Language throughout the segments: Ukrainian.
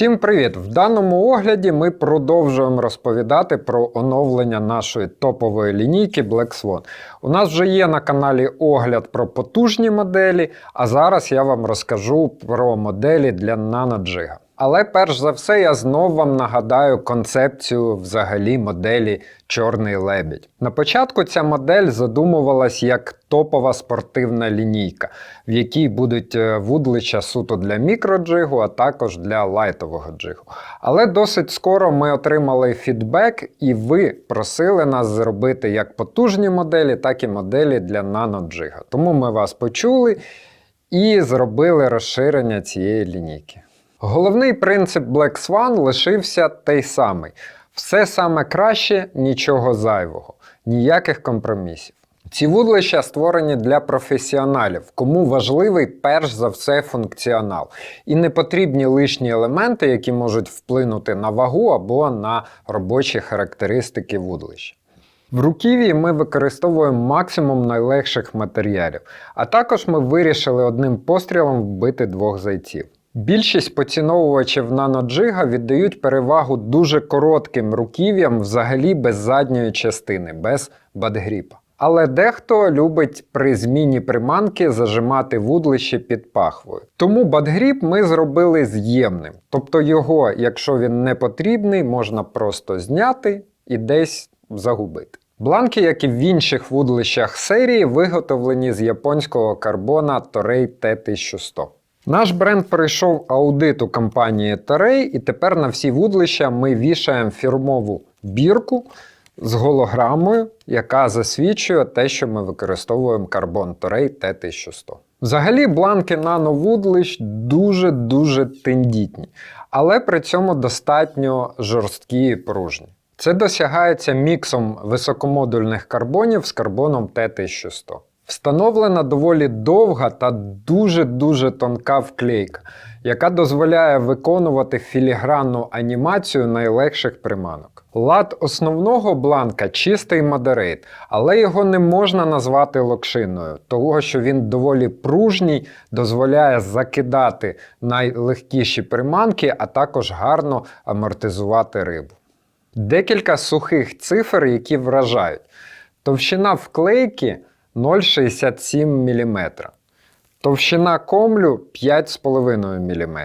Усім привіт! В даному огляді ми продовжуємо розповідати про оновлення нашої топової лінійки Black Swan. У нас вже є на каналі огляд про потужні моделі, а зараз я вам розкажу про моделі для NanoJiga. Але перш за все я знов вам нагадаю концепцію взагалі моделі Чорний лебідь. На початку ця модель задумувалась як топова спортивна лінійка, в якій будуть е, вудлича суто для мікроджигу, а також для лайтового джигу. Але досить скоро ми отримали фідбек, і ви просили нас зробити як потужні моделі, так і моделі для наноджига. Тому ми вас почули і зробили розширення цієї лінійки. Головний принцип Black Swan лишився той самий: все саме краще, нічого зайвого, ніяких компромісів. Ці вудлища створені для професіоналів, кому важливий перш за все функціонал, і не потрібні лишні елементи, які можуть вплинути на вагу або на робочі характеристики вудлища. В руків'ї ми використовуємо максимум найлегших матеріалів, а також ми вирішили одним пострілом вбити двох зайців. Більшість поціновувачів наноджига віддають перевагу дуже коротким руків'ям взагалі без задньої частини, без бадгріпа. Але дехто любить при зміні приманки зажимати вудлище під пахвою. Тому бадгріп ми зробили з'ємним. Тобто його, якщо він не потрібний, можна просто зняти і десь загубити. Бланки, як і в інших вудлищах серії, виготовлені з японського карбона Toray T1100. Наш бренд пройшов аудит у компанії Toray, і тепер на всі вудлища ми вішаємо фірмову бірку з голограмою, яка засвідчує те, що ми використовуємо карбон Toray T1100. Взагалі, бланки нановудлищ дуже-дуже тендітні, але при цьому достатньо жорсткі і пружні. Це досягається міксом високомодульних карбонів з карбоном Т1100. Встановлена доволі довга та дуже-дуже тонка вклейка, яка дозволяє виконувати філігранну анімацію найлегших приманок. Лад основного бланка чистий модерейт, але його не можна назвати локшиною, того що він доволі пружній, дозволяє закидати найлегкіші приманки, а також гарно амортизувати рибу. Декілька сухих цифр, які вражають. Товщина вклейки 0,67 мм. Товщина комлю 5,5 мм.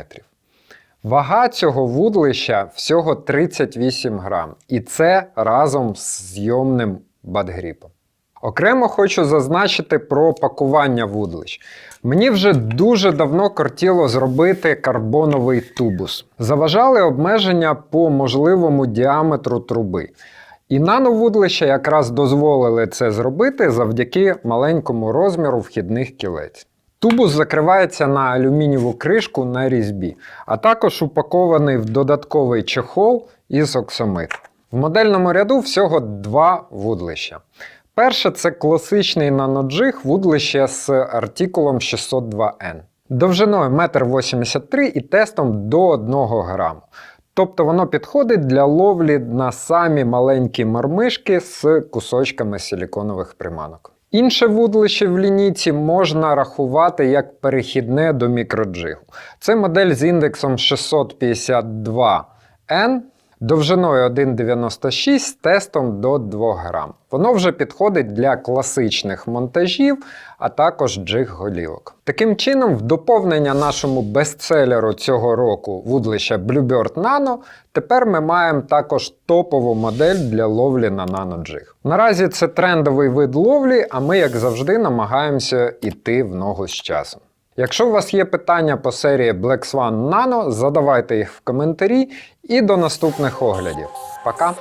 Вага цього вудлища всього 38 грам. І це разом з зйомним бадгріпом. Окремо хочу зазначити про пакування вудлищ. Мені вже дуже давно кортіло зробити карбоновий тубус. Заважали обмеження по можливому діаметру труби. І нановудлища якраз дозволили це зробити завдяки маленькому розміру вхідних кілець. Тубус закривається на алюмінієву кришку на різьбі, а також упакований в додатковий чехол із оксамиту. В модельному ряду всього два вудлища. Перше це класичний наноджиг вудлище з артикулом 602N. Довжиною 1,83 м і тестом до 1 граму. Тобто воно підходить для ловлі на самі маленькі мармишки з кусочками силіконових приманок. Інше вудлище в лінійці можна рахувати як перехідне до мікроджигу. Це модель з індексом 652N довжиною 1,96 з тестом до 2 грам. Воно вже підходить для класичних монтажів, а також джиг-голівок. Таким чином, в доповнення нашому бестселеру цього року вудлища Bluebird Nano, тепер ми маємо також топову модель для ловлі на наноджиг. Наразі це трендовий вид ловлі, а ми, як завжди, намагаємося йти в ногу з часом. Якщо у вас є питання по серії Black Swan Nano, задавайте їх в коментарі і до наступних оглядів. Пока!